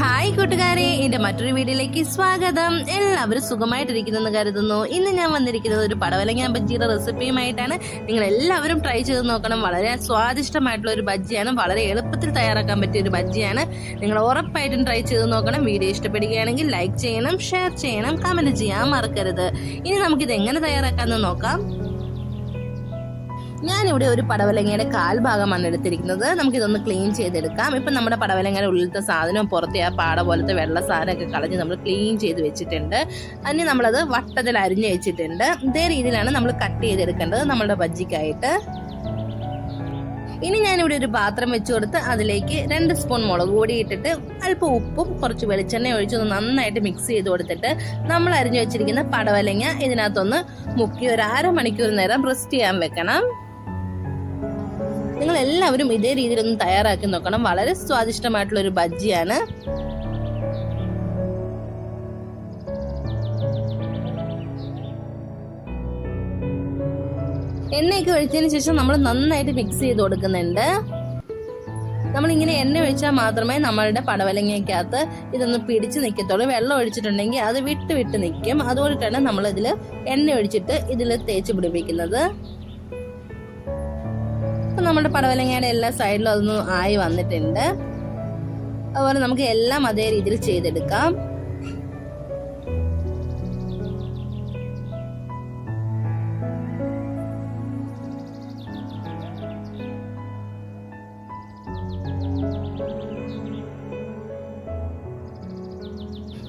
Hi കൂട്ടുകാരെ എന്റെ മറ്റൊരു വീഡിയോയിലേക്ക് സ്വാഗതം. എല്ലാവരും സുഖമായിട്ടിരിക്കുന്നെന്ന് കരുതുന്നു. ഇന്ന് ഞാൻ വന്നിരിക്കുന്നത് ഒരു പടവലങ്ങ ബജ്ജിയുടെ റെസിപ്പിയുമായിട്ടാണ്. നിങ്ങൾ എല്ലാവരും ട്രൈ ചെയ്ത് നോക്കണം. വളരെ സ്വാദിഷ്ടമായിട്ടുള്ള ഒരു ബജ്ജിയാണ്. വളരെ എളുപ്പത്തിൽ തയ്യാറാക്കാൻ പറ്റിയ ഒരു ബജ്ജിയാണ്. നിങ്ങൾ ഉറപ്പായിട്ടും ട്രൈ ചെയ്ത് നോക്കണം. വീഡിയോ ഇഷ്ടപ്പെടുകയാണെങ്കിൽ ലൈക്ക് ചെയ്യണം ഷെയർ ചെയ്യണം കമന്റ് ചെയ്യാൻ മറക്കരുത്. ഇനി നമുക്കിത് എങ്ങനെ തയ്യാറാക്കാമെന്ന് നോക്കാം. ഞാനിവിടെ ഒരു പടവലങ്ങയുടെ കാൽഭാഗമാണ് എടുത്തിരിക്കുന്നത്. നമുക്കിതൊന്ന് ക്ലീൻ ചെയ്തെടുക്കാം. ഇപ്പം നമ്മുടെ പടവലങ്ങയുടെ ഉള്ളിലത്തെ സാധനവും പുറത്തെ ആ പാട പോലത്തെ വെള്ള സാധനമൊക്കെ കളഞ്ഞ് നമ്മൾ ക്ലീൻ ചെയ്ത് വെച്ചിട്ടുണ്ട്. അതിന് നമ്മളത് വട്ടത്തിൽ അരിഞ്ഞ് വെച്ചിട്ടുണ്ട്. ഇതേ രീതിയിലാണ് നമ്മൾ കട്ട് ചെയ്തെടുക്കേണ്ടത് നമ്മുടെ ബജ്ജിക്കായിട്ട്. ഇനി ഞാനിവിടെ ഒരു പാത്രം വെച്ച് കൊടുത്ത് അതിലേക്ക് രണ്ട് സ്പൂൺ മുളക് പൊടി ഇട്ടിട്ട് അല്പം ഉപ്പും കുറച്ച് വെളിച്ചെണ്ണ ഒഴിച്ചൊന്ന് നന്നായിട്ട് മിക്സ് ചെയ്ത് കൊടുത്തിട്ട് നമ്മൾ അരിഞ്ഞു വെച്ചിരിക്കുന്ന പടവലങ്ങ ഇതിനകത്തൊന്ന് മുക്കി ഒരു അരമണിക്കൂർ നേരം റെസ്റ്റ് ചെയ്യാൻ വെക്കണം. നിങ്ങൾ എല്ലാവരും ഇതേ രീതിയിലൊന്ന് തയ്യാറാക്കി നോക്കണം. വളരെ സ്വാദിഷ്ടമായിട്ടുള്ള ഒരു ബജ്ജിയാണ്. എണ്ണയൊക്കെ ഒഴിച്ചതിന് ശേഷം നമ്മൾ നന്നായിട്ട് മിക്സ് ചെയ്ത് കൊടുക്കുന്നുണ്ട്. നമ്മളിങ്ങനെ എണ്ണ ഒഴിച്ചാൽ മാത്രമേ നമ്മളുടെ പടവലങ്ങയ്ക്കകത്ത് ഇതൊന്ന് പിടിച്ച് നിൽക്കത്തുള്ളൂ വെള്ളം ഒഴിച്ചിട്ടുണ്ടെങ്കിൽ അത് വിട്ട് വിട്ട് നിൽക്കും അതുകൊണ്ട് തന്നെ നമ്മളിതിൽ എണ്ണ ഒഴിച്ചിട്ട് ഇതിൽ തേച്ച് പിടിപ്പിക്കുന്നത്. അപ്പം നമ്മുടെ പടവലങ്ങയുടെ എല്ലാ സൈഡിലും അതൊന്നും ആയി വന്നിട്ടുണ്ട്. അതുപോലെ നമുക്ക് എല്ലാം അതേ രീതിയിൽ ചെയ്തെടുക്കാം.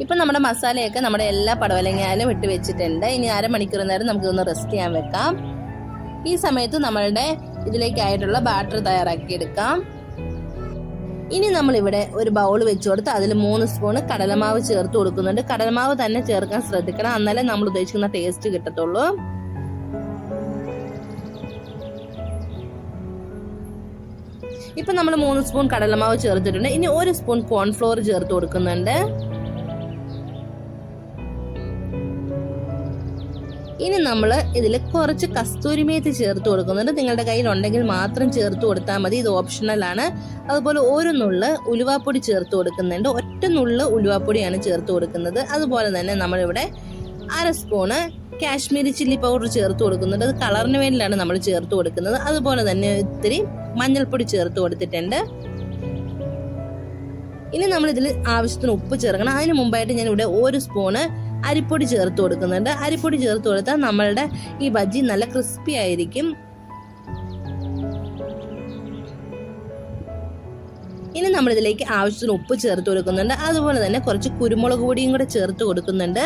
ഇപ്പം നമ്മുടെ മസാലയൊക്കെ നമ്മുടെ എല്ലാ പടവലങ്ങയാലും ഇട്ട് വെച്ചിട്ടുണ്ട്. ഇനി അരമണിക്കൂർ നേരം നമുക്കൊന്ന് റെസ്റ്റ് ചെയ്യാൻ വെക്കാം. ഈ സമയത്ത് നമ്മളുടെ ഇതിലേക്കായിട്ടുള്ള ബാറ്റർ തയ്യാറാക്കിയെടുക്കാം. ഇനി നമ്മൾ ഇവിടെ ഒരു ബൗൾ വെച്ച് കൊടുത്ത് അതിൽ മൂന്ന് സ്പൂൺ കടലമാവ് ചേർത്ത് കൊടുക്കുന്നുണ്ട്. കടലമാവ് തന്നെ ചേർക്കാൻ ശ്രദ്ധിക്കണം. എന്നാലേ നമ്മൾ ഉദ്ദേശിക്കുന്ന ടേസ്റ്റ് കിട്ടത്തുള്ളൂ. ഇപ്പൊ നമ്മൾ മൂന്ന് സ്പൂൺ കടലമാവ് ചേർത്തിട്ടുണ്ട്. ഇനി ഒരു സ്പൂൺ കോൺഫ്ലോർ ചേർത്ത് കൊടുക്കുന്നുണ്ട്. ഇനി നമ്മൾ ഇതിൽ കുറച്ച് കസ്തൂരി മേത്തി ചേർത്ത് കൊടുക്കുന്നുണ്ട്. നിങ്ങളുടെ കയ്യിൽ ഉണ്ടെങ്കിൽ മാത്രം ചേർത്ത് കൊടുത്താൽ മതി. ഇത് ഓപ്ഷണൽ ആണ്. അതുപോലെ ഒരു നുള്ള് ഉലുവാപ്പൊടി ചേർത്ത് കൊടുക്കുന്നുണ്ട്. ഒറ്റ നുള്ള് ഉലുവാപ്പൊടിയാണ് ചേർത്ത് കൊടുക്കുന്നത്. അതുപോലെ തന്നെ നമ്മളിവിടെ അര സ്പൂണ് കാശ്മീരി ചില്ലി പൗഡർ ചേർത്ത് കൊടുക്കുന്നുണ്ട്. അത് കളറിന് വേണ്ടിയാണ് നമ്മൾ ചേർത്ത് കൊടുക്കുന്നത്. അതുപോലെ തന്നെ ഇത്തിരി മഞ്ഞൾപ്പൊടി ചേർത്ത് കൊടുത്തിട്ടുണ്ട്. ഇനി നമ്മൾ ഇതിൽ ആവശ്യത്തിന് ഉപ്പ് ചേർക്കണം. അതിന് മുമ്പായിട്ട് ഞാൻ ഇവിടെ ഒരു സ്പൂണ് അരിപ്പൊടി ചേർത്ത് കൊടുക്കുന്നുണ്ട്. അരിപ്പൊടി ചേർത്ത് കൊടുത്താൽ നമ്മളുടെ ഈ ബജ്ജി നല്ല ക്രിസ്പി ആയിരിക്കും. ഇനി നമ്മൾ ഇതിലേക്ക് ആവശ്യത്തിന് ഉപ്പ് ചേർത്ത് കൊടുക്കുന്നുണ്ട്. അതുപോലെ തന്നെ കുറച്ച് കുരുമുളക് പൊടിയും കൂടെ ചേർത്ത് കൊടുക്കുന്നുണ്ട്.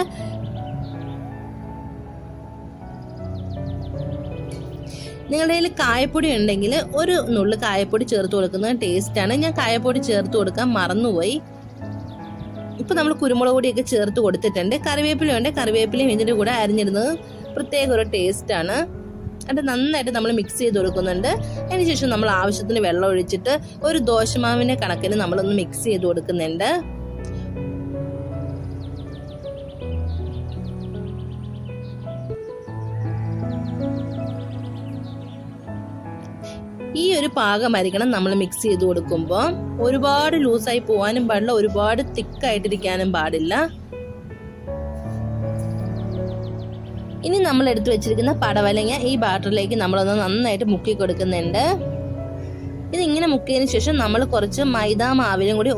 നിങ്ങളുടെ കയ്യിൽ കായപ്പൊടി ഉണ്ടെങ്കിൽ ഒരു നുള്ളു കായപ്പൊടി ചേർത്ത് കൊടുക്കുന്നത് ടേസ്റ്റാണ് ഞാൻ കായപ്പൊടി ചേർത്ത് കൊടുക്കാൻ മറന്നുപോയി. ഇപ്പൊ നമ്മൾ കുരുമുളക് പൊടിയൊക്കെ ചേർത്ത് കൊടുത്തിട്ടുണ്ട്. കറിവേപ്പില ഉണ്ട്. കറിവേപ്പിലയും ഇതിന്റെ കൂടെ അരിഞ്ഞിരുന്നത് പ്രത്യേക ഒരു ടേസ്റ്റ് ആണ്. അത് നന്നായിട്ട് നമ്മൾ മിക്സ് ചെയ്ത് കൊടുക്കുന്നുണ്ട്. അതിനുശേഷം നമ്മൾ ആവശ്യത്തിന് വെള്ളം ഒഴിച്ചിട്ട് ഒരു ദോശമാവിന്റെ കണക്കിന് നമ്മളൊന്ന് മിക്സ് ചെയ്ത് കൊടുക്കുന്നുണ്ട്. ഈ ഒരു പാകമായിരിക്കണം നമ്മൾ മിക്സ് ചെയ്ത് കൊടുക്കുമ്പോൾ ഒരുപാട് ലൂസായി പോകാനും പാടില്ല ഒരുപാട് തിക്കായിട്ടിരിക്കാനും പാടില്ല. ഇനി നമ്മൾ എടുത്തു വെച്ചിരിക്കുന്ന പടവലങ്ങ ഈ ബാറ്ററിലേക്ക് നമ്മളൊന്ന് നന്നായിട്ട് മുക്കി കൊടുക്കുന്നുണ്ട്. ഇതിങ്ങനെ മുക്കിയതിന് ശേഷം നമ്മൾ കുറച്ച് മൈദാ മാവിലും കൂടി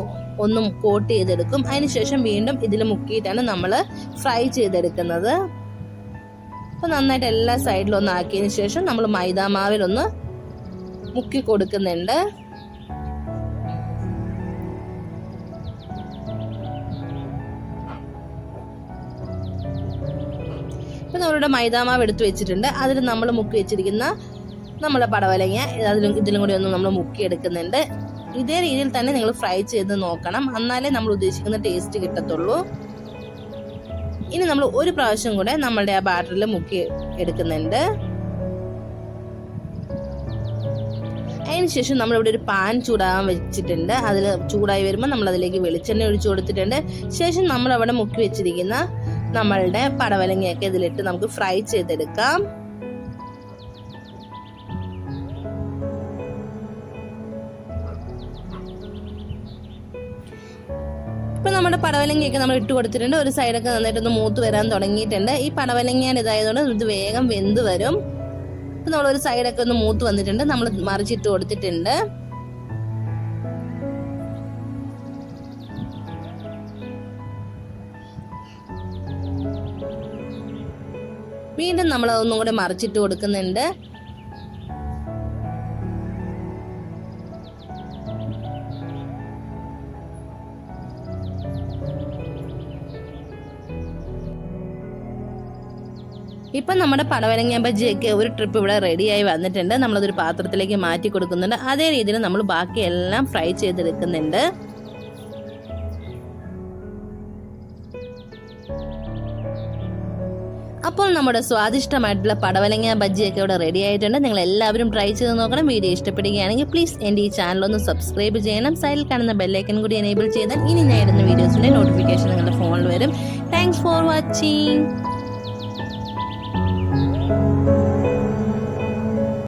ഒന്ന് കോട്ട് ചെയ്തെടുക്കും. അതിനുശേഷം വീണ്ടും ഇതിൽ മുക്കിയിട്ടാണ് നമ്മൾ ഫ്രൈ ചെയ്തെടുക്കുന്നത്. അപ്പോൾ നന്നായിട്ട് എല്ലാ സൈഡിലും ഒന്ന് ആക്കിയതിന് ശേഷം നമ്മൾ മൈദാ മാവിലൊന്ന് മുക്കി കൊടുക്കുന്നുണ്ട്. ഇപ്പം നമ്മളുടെ മൈദാമാവ് എടുത്തു വെച്ചിട്ടുണ്ട്. അതിൽ നമ്മൾ മുക്കി വെച്ചിരിക്കുന്ന നമ്മളെ പടവലങ്ങ അതിലും ഇതിലും കൂടി ഒന്ന് നമ്മൾ മുക്കി എടുക്കുന്നുണ്ട്. ഇതേ രീതിയിൽ തന്നെ നിങ്ങൾ ഫ്രൈ ചെയ്ത് നോക്കണം. എന്നാലേ നമ്മൾ ഉദ്ദേശിക്കുന്ന ടേസ്റ്റ് കിട്ടത്തുള്ളൂ. ഇനി നമ്മൾ ഒരു പ്രാവശ്യം കൂടെ നമ്മളുടെ ആ ബാറ്ററിൽ മുക്കി എടുക്കുന്നുണ്ട്. അതിനുശേഷം നമ്മളിവിടെ ഒരു പാൻ ചൂടാകാൻ വെച്ചിട്ടുണ്ട്. അതിൽ ചൂടായി വരുമ്പോൾ നമ്മൾ അതിലേക്ക് വെളിച്ചെണ്ണ ഒഴിച്ചു കൊടുത്തിട്ടുണ്ട്. ശേഷം നമ്മൾ അവിടെ മുക്കി വെച്ചിരിക്കുന്ന നമ്മളുടെ പടവലങ്ങയൊക്കെ ഇതിലിട്ട് നമുക്ക് ഫ്രൈ ചെയ്തെടുക്കാം. നമ്മുടെ പടവലങ്ങയൊക്കെ നമ്മൾ ഇട്ട് കൊടുത്തിട്ടുണ്ട്. ഒരു സൈഡൊക്കെ നന്നായിട്ടൊന്ന് മൂത്ത് വരാൻ തുടങ്ങിയിട്ടുണ്ട്. ഈ പടവലങ്ങയാണ് ഇതായതുകൊണ്ട് ഇത് വേഗം വെന്ത് വരും. ഇപ്പൊ നമ്മൾ ഒരു സൈഡൊക്കെ ഒന്ന് മൂത്ത് വന്നിട്ടുണ്ട്. നമ്മൾ മറിച്ചിട്ട് കൊടുത്തിട്ടുണ്ട്. വീണ്ടും നമ്മൾ അതൊന്നും കൂടെ മറിച്ചിട്ട് കൊടുക്കുന്നുണ്ട്. ഇപ്പം നമ്മുടെ പടവലങ്ങ ബജ്ജിയൊക്കെ ഒരു ട്രിപ്പ് ഇവിടെ റെഡിയായി വന്നിട്ടുണ്ട്. നമ്മളതൊരു പാത്രത്തിലേക്ക് മാറ്റി കൊടുക്കുന്നുണ്ട്. അതേ രീതിയിൽ നമ്മൾ ബാക്കിയെല്ലാം ഫ്രൈ ചെയ്തെടുക്കുന്നുണ്ട്. അപ്പോൾ നമ്മുടെ സ്വാദിഷ്ടമായിട്ടുള്ള പടവലങ്ങ ബജ്ജിയൊക്കെ ഇവിടെ റെഡി ആയിട്ടുണ്ട്. നിങ്ങൾ എല്ലാവരും ട്രൈ ചെയ്ത് നോക്കണം. വീഡിയോ ഇഷ്ടപ്പെടുകയാണെങ്കിൽ പ്ലീസ് എന്റെ ഈ ചാനൽ ഒന്ന് സബ്സ്ക്രൈബ് ചെയ്യണം. സൈഡിൽ കാണുന്ന ബെല്ലൈക്കൻ കൂടി എനേബിൾ ചെയ്താൽ ഇനി ഞാൻ ഇടുന്ന വീഡിയോസിന്റെ നോട്ടിഫിക്കേഷൻ നിങ്ങളുടെ ഫോണിൽ വരും. Thanks for watching